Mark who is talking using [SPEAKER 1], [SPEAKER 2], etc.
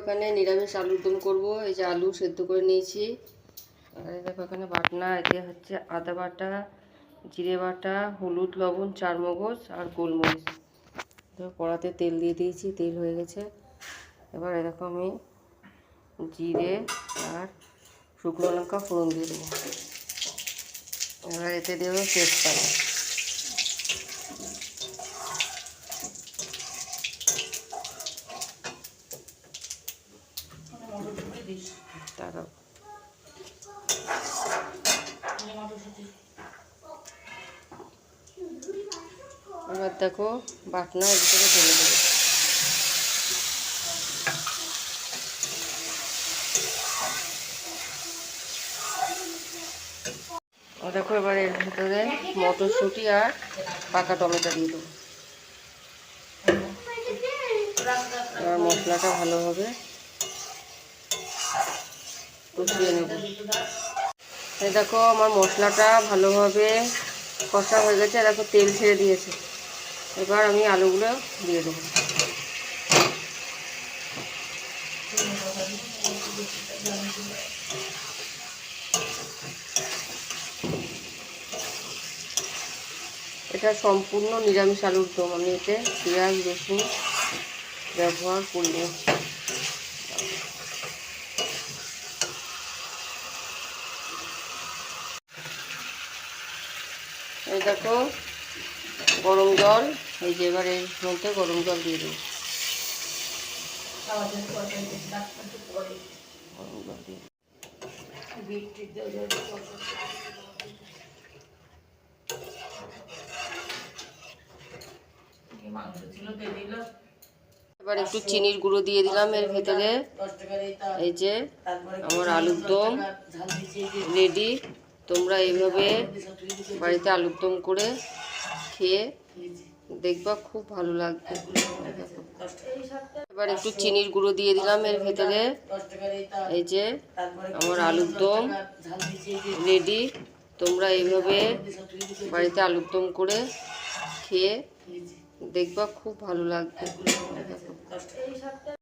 [SPEAKER 1] এখানে নিরামিষ আলুর দম করব। এই যে আলু সেদ্ধ করে নিয়েছি। আর দেখো এখানে বাটনা এতে হচ্ছে আদা বাটা, জিরে বাটা, হলুদ, লবণ চার মগজ আর গোলমরিচ। দেখো কড়াতে তেল দিয়ে দিয়েছি, তেল হয়ে গেছে। এবার এরকম আমি জিরে আর শুকনো লঙ্কা ফোড়ন দিয়ে দেবো। এবার এতে দেবো তেজপাতা। তারও এবার দেখো বাটনা এর ভিতরে দেবো। দেখো এবার এর ভিতরে মটরশুঁটি আর পাকা টমেটো দিয়ে দেবো। এবার মশলাটা ভালোভাবে কষিয়ে নেব। দেখো, আমার মশলাটা ভালোভাবে কষা হয়ে গেছে। আর দেখো, তেল ছেড়ে দিয়েছে। এবার আমি আলুগুলো দিয়ে দেবো। এটা সম্পূর্ণ নিরামিষ আলুর দম। আমি এতে পেঁয়াজ, রসুন ব্যবহার করব। দেখো, গরম জল। এই যে এবার মধ্যে গরম জল দিয়ে দেবো এবার একটু চিনির গুঁড়ো দিয়ে দিলাম এর ভেতরে। এই যে আমার আলুর দম, রেডি। তোমরা এইভাবে বাড়িতে আলুর দম করে খেয়ে দেখবা খুব ভালো লাগবে। এবার একটু চিনির গুঁড়ো দিয়ে দিলাম এর ভেতরে। এই যে আমার আলুর দম রেডি তোমরা এইভাবে বাড়িতে আলুর দম করে খেয়ে দেখবা খুব ভালো লাগবে।